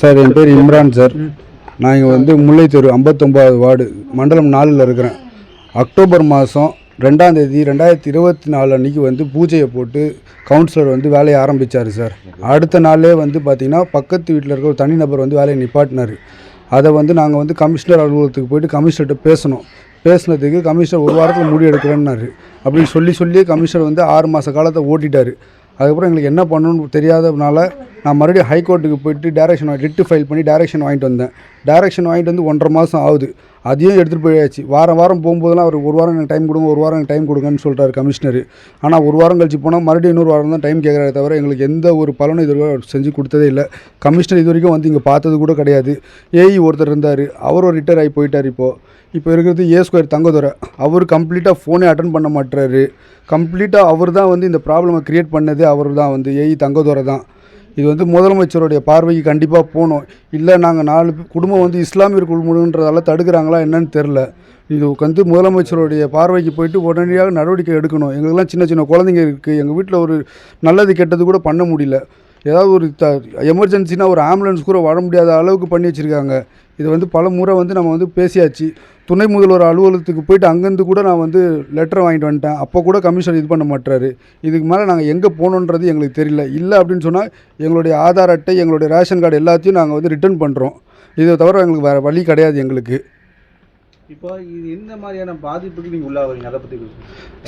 Sir என் பேர் Imran sir. நான் இங்கே வந்து முல்லைத்தெரு ஐம்பத்தொம்பது வார்டு மண்டலம் நாலில் இருக்கிறேன். அக்டோபர் மாதம் ரெண்டாம் தேதி ரெண்டாயிரத்தி இருபத்தி நாலு அன்றைக்கி வந்து பூஜையை போட்டு கவுன்சிலர் வந்து வேலையை ஆரம்பித்தார் சார். அடுத்த நாளே வந்து பார்த்திங்கன்னா பக்கத்து வீட்டில் இருக்க ஒரு தனிநபர் வந்து வேலையை நிப்பாட்டினார். அதை வந்து நாங்கள் வந்து கமிஷனர் அலுவலகத்துக்கு போயிட்டு கமிஷனர்கிட்ட பேசணும். பேசினதுக்கு கமிஷனர் ஒரு வாரத்தில் முடிவு எடுக்கிறேன்னாரு. அப்படின்னு சொல்லி சொல்லி கமிஷனர் வந்து ஆறு மாத காலத்தை ஓட்டிட்டார். அதுக்கப்புறம் எங்களுக்கு என்ன பண்ணணும்னு தெரியாததுனால நான் மறுபடியும் ஹைகோர்ட்டுக்கு போயிட்டு டேரக்ஷன் ரிட்டு ஃபைல் பண்ணி டேரக்ஷன் வாங்கிட்டு வந்தேன். டைரக்ஷன் வாங்கிட்டு வந்து ஒன்றரை மாதம் ஆகுது. அதையும் எடுத்துகிட்டு போயாச்சு. வாரம் வாரம் போகும்போதெல்லாம் அவர் ஒரு வாரம் எனக்கு டைம் கொடுங்க ஒரு வாரம் எனக்கு டைம் கொடுங்கன்னு சொல்கிறார் கமிஷனர் ஆனால் ஒரு வாரம் கழிச்சு போனால் மறுபடியும் இன்னொரு வாரம் தான் டைம் கேட்குறாரு தவிர எங்களுக்கு எந்த ஒரு பலனும் இது வரைக்கும் செஞ்சு கொடுத்ததே இல்லை. கமிஷனர் இது வரைக்கும் வந்து இங்கே பார்த்தது கூட கிடையாது. ஏஇ ஒருத்தர் இருந்தார். அவரும் ரிட்டையர் ஆகி போயிட்டார் இப்போது இப்போ இருக்கிறது ஏ ஸ்கொயர் தங்கதுரை. அவர் கம்ப்ளீட்டாக ஃபோனே அட்டன் பண்ண மாட்டுறாரு கம்ப்ளீட்டாக அவர் தான் வந்து இந்த ப்ராப்ளமை க்ரியேட் பண்ணதே. அவர் தான் வந்து ஏஇ தங்கதுரை தான். இது வந்து முதலமைச்சருடைய பார்வைக்கு கண்டிப்பாக போகணும். இல்லை நாங்கள் நாலு குடும்பம் வந்து இஸ்லாமியர் குழுமுன்றதால தடுக்கிறாங்களா என்னன்னு தெரில இது வந்து முதலமைச்சருடைய பார்வைக்கு போயிட்டு உடனடியாக நடவடிக்கை எடுக்கணும். எங்களுக்கெல்லாம் சின்ன சின்ன குழந்தைங்க இருக்குது எங்கள் வீட்டில் ஒரு நல்லது கெட்டது கூட பண்ண முடியல. ஏதாவது ஒரு த எமர்ஜென்சினா ஒரு ஆம்புலன்ஸ் கூட வர முடியாத அளவுக்கு பண்ணி வச்சுருக்காங்க. இது வந்து பல முறை வந்து நம்ம வந்து பேசியாச்சு. துணை முதல்வர் அலுவலகத்துக்கு போயிட்டு அங்கேருந்து கூட நான் வந்து லெட்டர் வாங்கிட்டு வந்துட்டேன். அப்போ கூட கமிஷன் இது பண்ண மாட்டாரு இதுக்கு மேலே நாங்கள் எங்கே போகணுன்றது எங்களுக்கு தெரியல. இல்லை அப்படின்னு சொன்னால் எங்களுடைய ஆதார் அட்டை எங்களுடைய ரேஷன் கார்டு எல்லாத்தையும் நாங்கள் வந்து ரிட்டர்ன் பண்ணுறோம் இதை தவிர எங்களுக்கு வேறு வழி கிடையாது எங்களுக்கு. இப்போ இது எந்த மாதிரியான பாதிப்புக்கு நீங்கள் உள்ளாவீங்க அதை பற்றி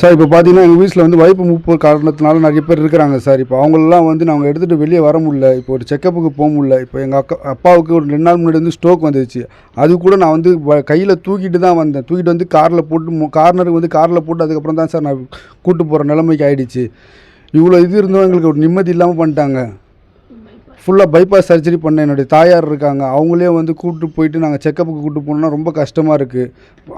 சார் இப்போ பார்த்தீங்கன்னா எங்கள் வீட்டில் வந்து வைப்பு முப்பு காரணத்தினால நிறைய பேர் இருக்கிறாங்க சார். இப்போ அவங்களெலாம் வந்து நாங்கள் எடுத்துகிட்டு வெளியே வர முடியல. இப்போ ஒரு செக்கப்புக்கு போக முடியல. இப்போ எங்கள் அக்கா அப்பாவுக்கு ஒரு ரெண்டு நாள் முன்னாடி வந்து ஸ்ட்ரோக் வந்துச்சு அது கூட நான் வந்து கையில் தூக்கிட்டு தான் வந்தேன். தூக்கிட்டு வந்து காரில் போட்டு கார்னருக்கு வந்து காரில் போட்டு அதுக்கப்புறம் தான் சார் நான் கூட்டு போகிற நிலைமைக்கு ஆகிடுச்சு இவ்வளோ இது இருந்தோம் எங்களுக்கு ஒரு நிம்மதி இல்லாமல் பண்ணிட்டாங்க. ஃபுல்லாக பைபாஸ் சர்ஜரி பண்ண என்னுடைய தாயார் இருக்காங்க. அவங்களே வந்து கூப்பிட்டு போயிட்டு நாங்கள் செக்கப்புக்கு கூப்பிட்டு போனோம்னா ரொம்ப கஷ்டமாக இருக்குது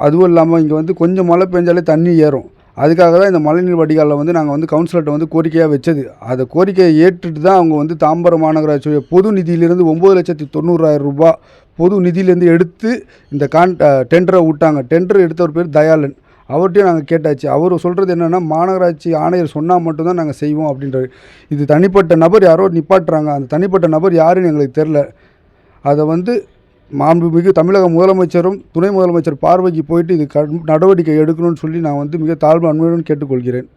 அதுவும் இல்லாமல் இங்கே வந்து கொஞ்சம் மழை பெஞ்சாலே தண்ணி ஏறும். அதுக்காக தான் இந்த மழைநீர் வடிகாலில் வந்து நாங்கள் வந்து கவுன்சிலர்கிட்ட வந்து கோரிக்கையாக வச்சது. அந்த கோரிக்கையை ஏற்றுட்டு தான் அவங்க வந்து தாம்பரம் மாநகராட்சியுடைய பொது நிதியிலிருந்து ஒம்பது லட்சத்தி தொண்ணூறாயிரம் ரூபாய் பொது நிதியிலேருந்து எடுத்து இந்த கான் டெண்டரை விட்டாங்க. டெண்டர் எடுத்தவர் பேர் தயாளன். அவர்கிட்டையும் நாங்கள் கேட்டாச்சு. அவர் சொல்கிறது என்னென்னா மாநகராட்சி ஆணையர் சொன்னால் மட்டும்தான் நாங்கள் செய்வோம் அப்படின்றாரு இது தனிப்பட்ட நபர் யாரோ நிப்பாட்டுறாங்க. அந்த தனிப்பட்ட நபர் யாருன்னு எங்களுக்கு தெரில அதை வந்து மாண்புமிகு தமிழக முதலமைச்சரும் துணை முதலமைச்சர் பார்வைக்கு போயிட்டு இது கடும் நடவடிக்கை எடுக்கணும்னு சொல்லி நான் வந்து மிக தாழ்வு அன்புடன் கேட்டுக்கொள்கிறேன்.